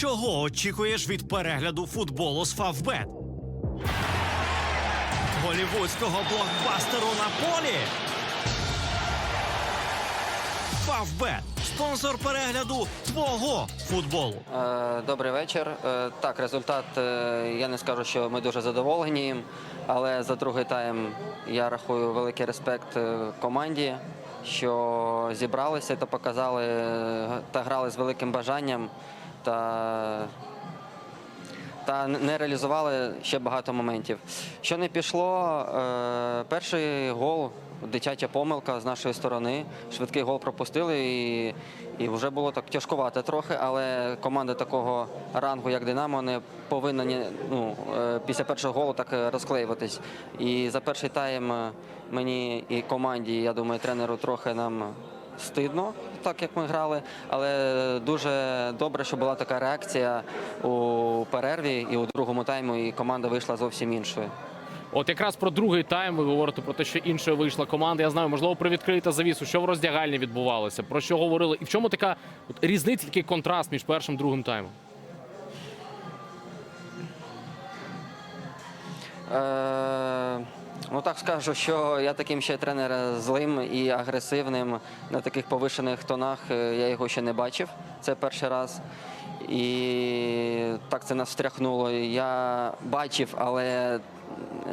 Чого очікуєш від перегляду футболу з Фавбет? Голівудського блокбастеру на полі? Фавбет спонсор перегляду твого футболу. Е, Добрий вечір. Е, Так, результат е, я не скажу, що ми дуже задоволені їм, але за другий тайм я рахую великий респект команді, що зібралися та показали та грали з великим бажанням та та не реалізували ще багато моментів. Що не пішло, е, перший гол, дитяча помилка з нашої сторони. Швидкий гол пропустили і, і вже було так тяжкувато трохи, але команда такого рангу, як Динамо, не повинна ну, е, після першого голу так розклеюватись. І за перший тайм мені і команді, я думаю, тренеру трохи нам стидно, так як ми грали, але дуже добре, що була така реакція у перерві і у другому таймі, і команда вийшла зовсім іншою. От якраз про другий тайм ви говорите про те, що іншою вийшла команда. Я знаю, можливо, привідкрийте завісу, що в роздягальні відбувалося, про що говорили, і в чому така от, різниця, такий контраст між першим і другим таймом? Е, ну так скажу, що я таким ще тренер злим і агресивним на таких повишених тонах. е, Я його ще не бачив. Це перший раз. І так це нас встряхнуло. Я бачив, але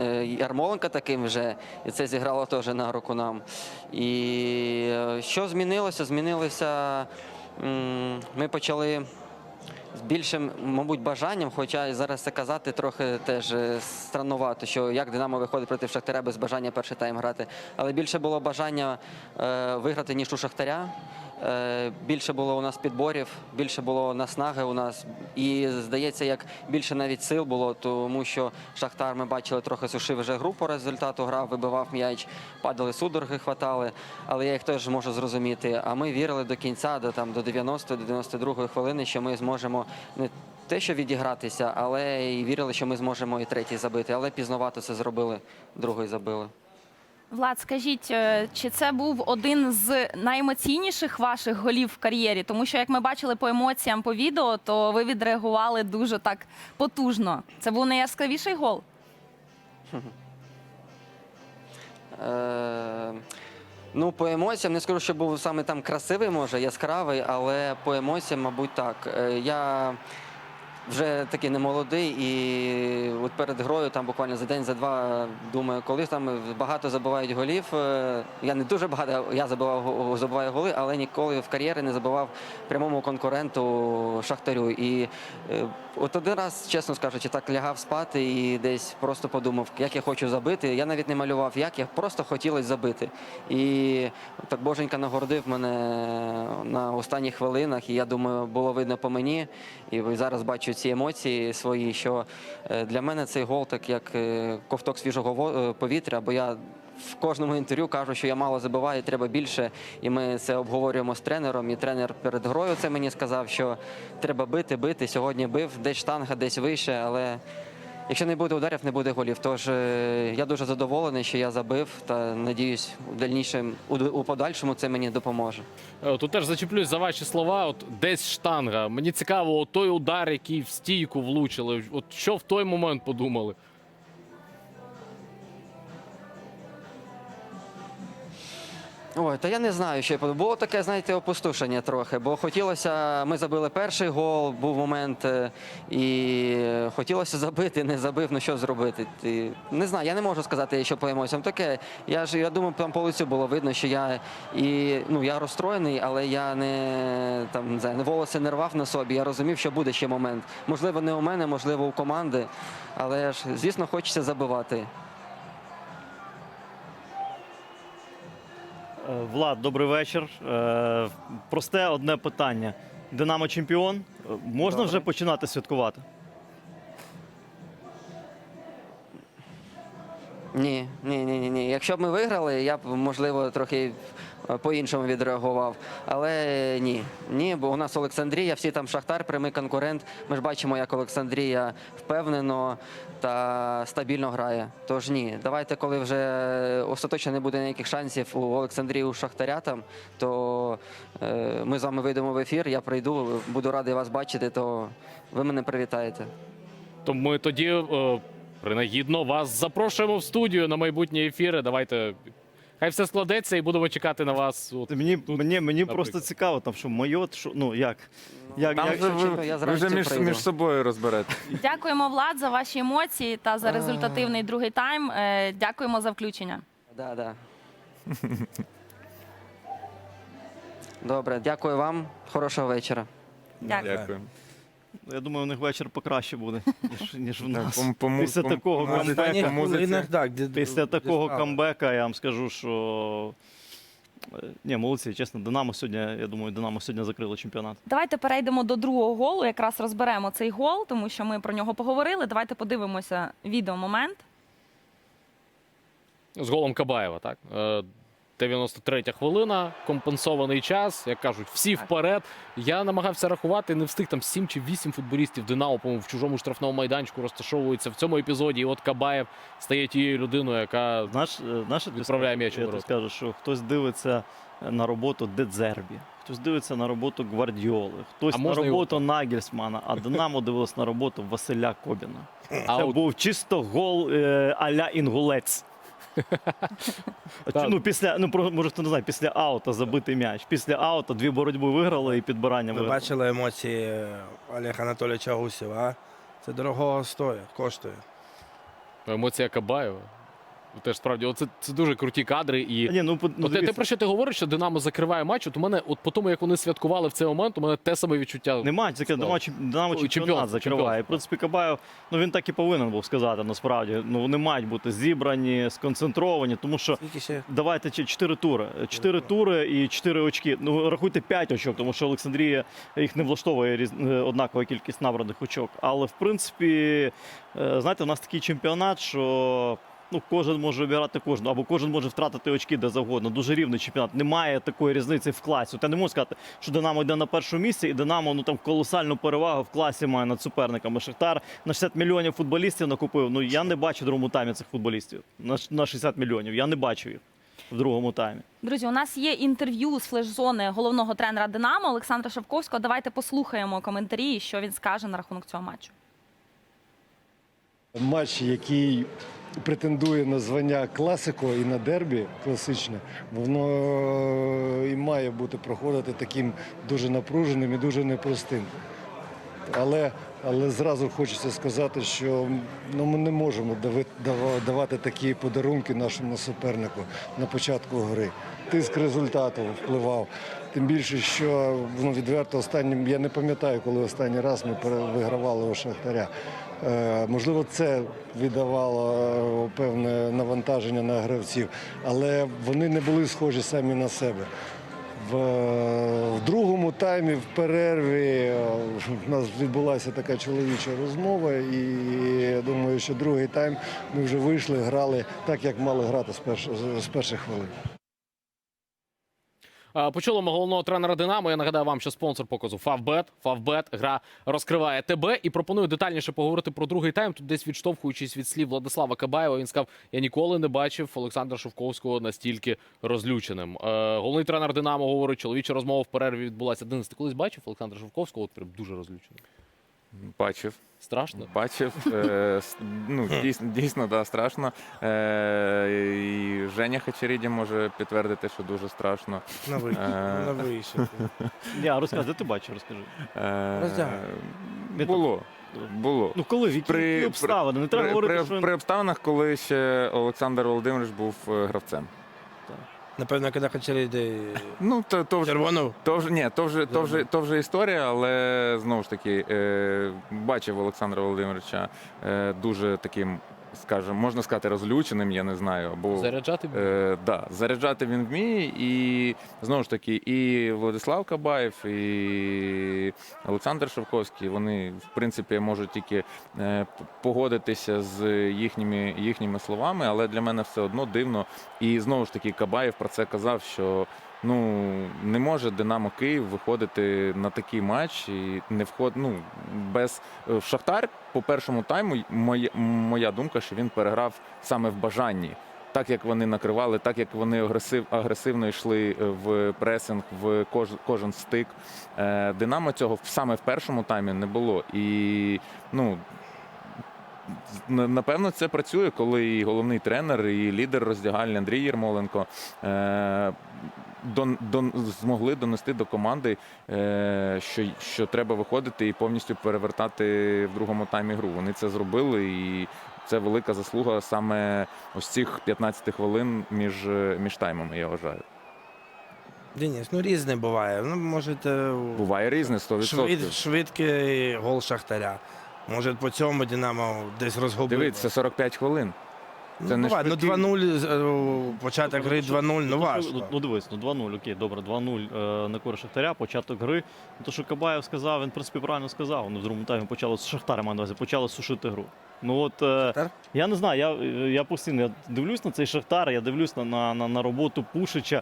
е, Ярмоленка таким вже, і це зіграло теж на руку нам. І е, що змінилося? Змінилося. Ми почали з більшим, мабуть, бажанням, хоча і зараз це казати трохи теж странувато, що як Динамо виходить проти Шахтаря без бажання перший тайм грати. Але більше було бажання е, виграти, ніж у Шахтаря. Е, більше було у нас підборів, більше було наснаги у нас. І здається, як більше навіть сил було, тому що Шахтар ми бачили трохи сушив вже гру по результату, грав, вибивав м'яч, падали судороги, хватали. Але я їх теж можу зрозуміти. А ми вірили до кінця, до там до 90-92 хвилини, що ми зможемо не те, що відігратися, але і вірили, що ми зможемо і третій забити. Але пізновато це зробили, другий забили. Влад, скажіть, е, чи це був один з найемоційніших ваших голів в кар'єрі? Тому що, як ми бачили по емоціям по відео, то ви відреагували дуже так потужно. Це був найяскравіший гол? Е, ну, по емоціям не скажу, що був саме там красивий, може, яскравий, але по емоціям, мабуть, так. Е, я вже такий не молодий, і от перед грою, там буквально за день, за два, думаю, коли там багато забивають голів. е, Я не дуже багато, я забивав забиваю голи, але ніколи в кар'єрі не забивав прямому конкуренту Шахтарю. І е, от один раз, чесно скажучи, так лягав спати і десь просто подумав, як я хочу забити. Я навіть не малював, як я просто хотілося забити. І так боженька нагородив мене на останніх хвилинах. І я думаю, було видно по мені. І зараз бачу ці емоції свої, що е, для мене цей гол так як е, ковток свіжого е, повітря, бо я. В кожному інтерв'ю кажу, що я мало забиваю, треба більше. І ми це обговорюємо з тренером. І тренер перед грою це мені сказав, що треба бити, бити. Сьогодні бив, десь штанга, десь вище. Але якщо не буде ударів, не буде голів. Тож е, я дуже задоволений, що я забив, та надіюсь, у дальнішому у, подальшому це мені допоможе. Е, Тут теж зачеплюсь за ваші слова. От десь штанга. Мені цікаво, от той удар, який в стійку влучили. От що в той момент подумали? Ой, та я не знаю, що було таке, знаєте, опустошення трохи, бо хотілося, ми забили перший гол, був момент, е, і хотілося забити, не забив, ну що зробити. Ти- Не знаю, я не можу сказати, що по емоціям таке. Я ж я думаю, там по лицю було видно, що я і ну я розстроєний, але я не там не знаю, волоси не рвав на собі. Я розумів, що буде ще момент. Можливо, не у мене, можливо, у команди, але ж звісно, хочеться забивати. Влад, добрий вечір. Е, Просте одне питання. Динамо чемпіон. Можна Можна вже починати святкувати? Ні, ні, ні, ні. Якщо б ми виграли, я б можливо трохи е, по-іншому відреагував. Але ні, ні, бо у нас Олександрія, всі там Шахтар, прямий конкурент. Ми ж бачимо, як Олександрія впевнено та стабільно грає. Тож ні, давайте, коли вже остаточно не буде ніяких шансів у Олександрії у Шахтаря там, то е, ми з вами вийдемо в ефір. Я прийду, буду радий вас бачити, то ви мене привітаєте. То ми тоді е, принагідно вас запрошуємо в студію на майбутні ефіри. Давайте. Хай все складеться і будемо чекати на вас. От. Мені, мені, мені просто цікаво, там що майот, що ну як. як, Там як вже чекаю, ви, я вже між, прийду. між собою розберете. Дякуємо, Влад, за ваші емоції та за результативний другий тайм. Е, Дякуємо за включення. Да, да. Добре, дякую вам. Хорошого вечора. Дякую. Дякую. Я думаю, у них вечір покраще буде, ніж, ніж у нас. Пом- Після пом- такого по музиці. так, де- Після де такого справа. камбека я вам скажу, що. е, Ні, молодці, чесно, Динамо сьогодні, я думаю, Динамо сьогодні закрило чемпіонат. Давайте перейдемо до другого голу. Якраз розберемо цей гол, тому що ми про нього поговорили. Давайте подивимося відеомомент. з голом Кабаєва, так? Е, 93 хвилина, компенсований час. Як кажуть, всі вперед. Я намагався рахувати, не встиг там 7 чи 8 футболістів Динамо, по-моєму, в чужому штрафному майданчику розташовуються в цьому епізоді. І от Кабаєв стає тією людиною, яка Знаєш, е, тобі Відправляє м'яч Я скажу, що хтось дивиться на роботу Дедзербі, хтось дивиться на роботу Гвардіоли, хтось А на можна його- роботу Нагельсмана, а Динамо дивилось на роботу Василя Кобіна. А Це от- був чисто гол е, а-ля інгулець. Так. ну, після, ну, про- може, хто не знає, після аута забитий м'яч. Після аута дві боротьби виграли і підбирання Ви виграли. бачили емоції Олега Анатолійовича Гусєва, а? Це дорого стоїть, коштує. емоція Кабаєва. Теж справді, оце це дуже круті кадри. І Ні, ну, по- ну, От те, те, про що ти говориш, що Динамо закриває матч, от у мене, от по тому, як вони святкували в цей момент, у мене те саме відчуття. Нема, тільки Слава. Динамо, Динамо чемпіонат чемпіонство, закриває. В принципі, Кабаєв, ну він так і повинен був сказати, насправді. Ну вони мають бути зібрані, сконцентровані, тому що давайте чотири тури. Чотири тури і чотири очки. Ну рахуйте п'ять очок, тому що Олександрія їх не влаштовує різ... е, однакова кількість набраних очок. Але в принципі, е, знаєте, у нас такий чемпіонат, що. Ну, кожен може обіграти кожного, або кожен може втратити очки де завгодно. Дуже рівний чемпіонат. Немає такої різниці в класі. Я не можу сказати, що Динамо йде на першому місці, і Динамо ну там колосальну перевагу в класі має над суперниками. Шахтар на 60 мільйонів футболістів накупив. Ну я не бачу другому таймі цих футболістів. На 60 мільйонів. Я не бачу їх в другому таймі. Друзі, у нас є інтерв'ю з флеш-зони головного тренера Динамо Олександра Шевковського. Давайте послухаємо коментарі, що він скаже на рахунок цього матчу. Матч, який претендує на звання класико і на дербі класичне, воно і має бути проходити таким дуже напруженим і дуже непростим. Але, але зразу хочеться сказати, що ну, ми не можемо давати такі подарунки нашому супернику на початку гри. Тиск результату впливав. Тим більше, що ну, відверто останнім, я не пам'ятаю, коли останній раз ми вигравали у Шахтаря. Е, можливо, це віддавало е, певне навантаження на гравців, але вони не були схожі самі на себе. В, в другому таймі, в перерві, е, в нас відбулася така чоловіча розмова, і я думаю, що другий тайм ми вже вийшли, грали так, як мали грати з, перш, з перших хвилин. Ми головного тренера Динамо. Я нагадаю вам, що спонсор показу Фавбет. Фавбет гра розкриває тебе і пропоную детальніше поговорити про другий тайм. Тут десь відштовхуючись від слів Владислава Кабаєва, він сказав: я ніколи не бачив Олександра Шовковського настільки розлюченим. Е, головний тренер Динамо говорить, чоловіча розмова в перерві відбулася. Денис, ти колись бачив Олександра Шовковського? От прям дуже розлюченим. Бачив. Страшно. Бачив. Е, ну, дійсно, дійсно, да, страшно. Е, і Женя Хачеріді може підтвердити, що дуже страшно. На вихід. Е. На. Я де ти бачив, розкажи. Е, було. Було. Ну коли, які При- обставини? Не треба при, говорити, при, що при обставинах, коли ще Олександр Володимирович був е, гравцем. Напевно, коли хотіли йти Ну, то, то вже червону. То вже ні, то вже то вже то вже історія, але знову ж таки е, бачив Олександра Володимировича е, дуже таким, скажімо, можна сказати, розлюченим, я не знаю. Або Заряджати е, да, заряджати він вміє, і знову ж таки, і Владислав Кабаєв, і Олександр Шовковський, вони в принципі можуть тільки е, погодитися з їхніми, їхніми словами, але для мене все одно дивно. І знову ж таки, Кабаєв про це казав, що Ну не може Динамо Київ виходити на такий матч і не вход. Ну без е, Шахтар по першому тайму. Моя, моя думка, що він переграв саме в бажанні. Так як вони накривали, так як вони агресив, агресивно йшли е, в пресинг, в кож, кожен стик. Е, Динамо цього саме в першому таймі не було. І ну напевно, це працює, коли і головний тренер, і лідер роздягальні Андрій Єрмоленко дон, дон, змогли донести до команди, е, що, що треба виходити і повністю перевертати в другому таймі гру. Вони це зробили, і це велика заслуга саме ось цих 15 хвилин між, між таймами, я вважаю. Денис, ну різне буває. Ну, можете Буває різне 100%. швид, швидкий гол Шахтаря. Може, по цьому Динамо десь розгубило. Дивіться, 45 хвилин. Ну, це не буває. ну швидкий. 2-0, е, початок гри 2-0, ну що- важко. Ну, ну дивись, ну 2-0, окей, добре, 2-0 е, на користь Шахтаря, початок гри. Ну, То, що Кабаєв сказав, він в принципі правильно сказав. Вони в другому таймі почали з Шахтаря, маю на увазі, почали сушити гру. Ну от е, я не знаю, я, я постійно я дивлюсь на цей Шахтар, я дивлюсь на, на, на, на роботу Пушича.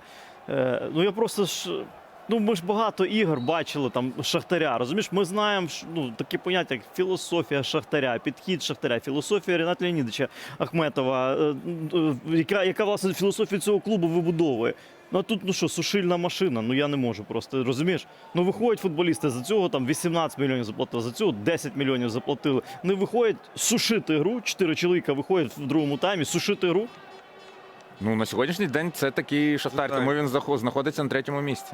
Е, ну я просто ж. Ну, ми ж багато ігор бачили там Шахтаря. Розумієш, ми знаємо ну, такі поняття, як філософія Шахтаря, підхід Шахтаря, філософія Ріната Леонідовича Ахметова, е, е, яка, яка власне філософію цього клубу вибудовує. Ну а тут ну що, сушильна машина, ну я не можу просто розумієш. Ну виходять футболісти за цього там 18 мільйонів заплатили, за цього 10 мільйонів заплатили. Не виходять сушити гру. Чотири чоловіка виходять в другому таймі, сушити гру. Ну, на сьогоднішній день це такий шахтар, тому він знаходиться на третьому місці.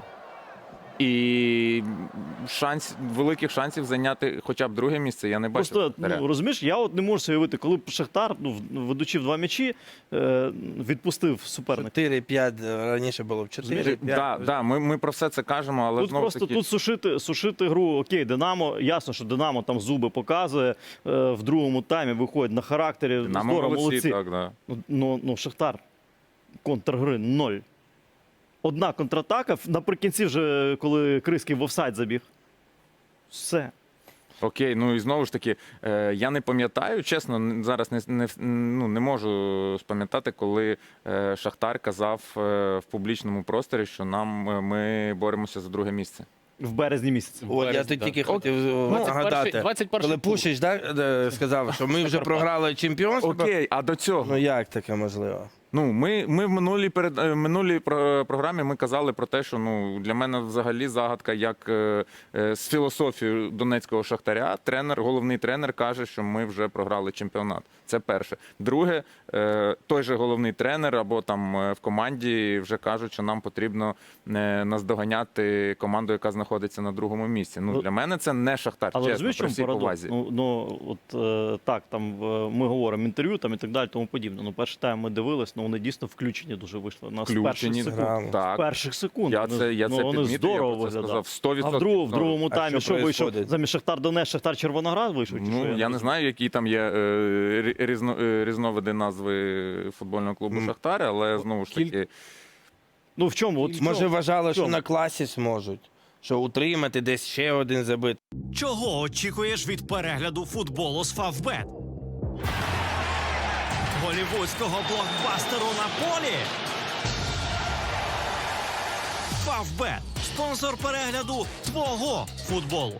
І шанс, великих шансів зайняти хоча б друге місце я не бачу. Просто ну, розумієш, я от не можу собі уявити, коли б Шахтар, ну, ведучи в два м'ячі, е, відпустив суперника. 4-5, раніше було в 4 да, да, ми, ми про все це кажемо, але Тут знову просто таки, тут сушити, сушити гру. Окей, Динамо. Ясно, що Динамо там зуби показує. Е, в другому таймі виходить на характері. Динамо Здорово, молодці, молодці. так, да. Ну, ну, ну, Шахтар. Контргри ноль. Одна контратака. Наприкінці, вже коли Криський в офсайд забіг. Все. Окей, ну і знову ж таки, е, я не пам'ятаю, чесно, зараз не, не, ну, не можу спам'ятати, коли е, Шахтар казав е, в публічному просторі, що нам е, ми боремося за друге місце. В березні місяці. От я тут тільки хотів 21 нагадати. 21 Коли Пушич да, е, сказав, що ми вже програли чемпіонство. Окей, а до цього? Ну як таке можливо? Ну, ми, ми в минулій перед е, минулій про- програмі ми казали про те, що ну для мене взагалі загадка, як е, е, з філософією донецького шахтаря, тренер, головний тренер каже, що ми вже програли чемпіонат. Це перше. Друге, е, той же головний тренер або там е, в команді вже кажуть, що нам потрібно е, наздоганяти команду, яка знаходиться на другому місці. Ну Ну, для мене це не шахтар. Але чесно, розумієш, при всій повазі. Ну, ну от е, так, там е, ми говоримо інтерв'ю там і так далі, тому подібне. Ну, перший тайм ми дивились, ну вони дійсно включені дуже вийшли. На з перших секунд. так. перших секунд. Я це я ну, це вони підмітив, здорово це виглядали. сказав. 100%. А в, другу, в другому А таймі що що вийшов? происходить? Замість Шахтар Донець, Шахтар Червоноград вийшов? Чи що? Ну, я не знаю, які там є е, рі- різно, е, різновиди назви футбольного клубу М. Шахтар, але знову ж таки, Ну в чому? От в Може чому? вважали, що чому? на класі зможуть. Що утримати десь ще один забити. Чого очікуєш від перегляду футболу з Фавбет? Голівудського блокбастеру на полі? Фавбет спонсор перегляду твого футболу.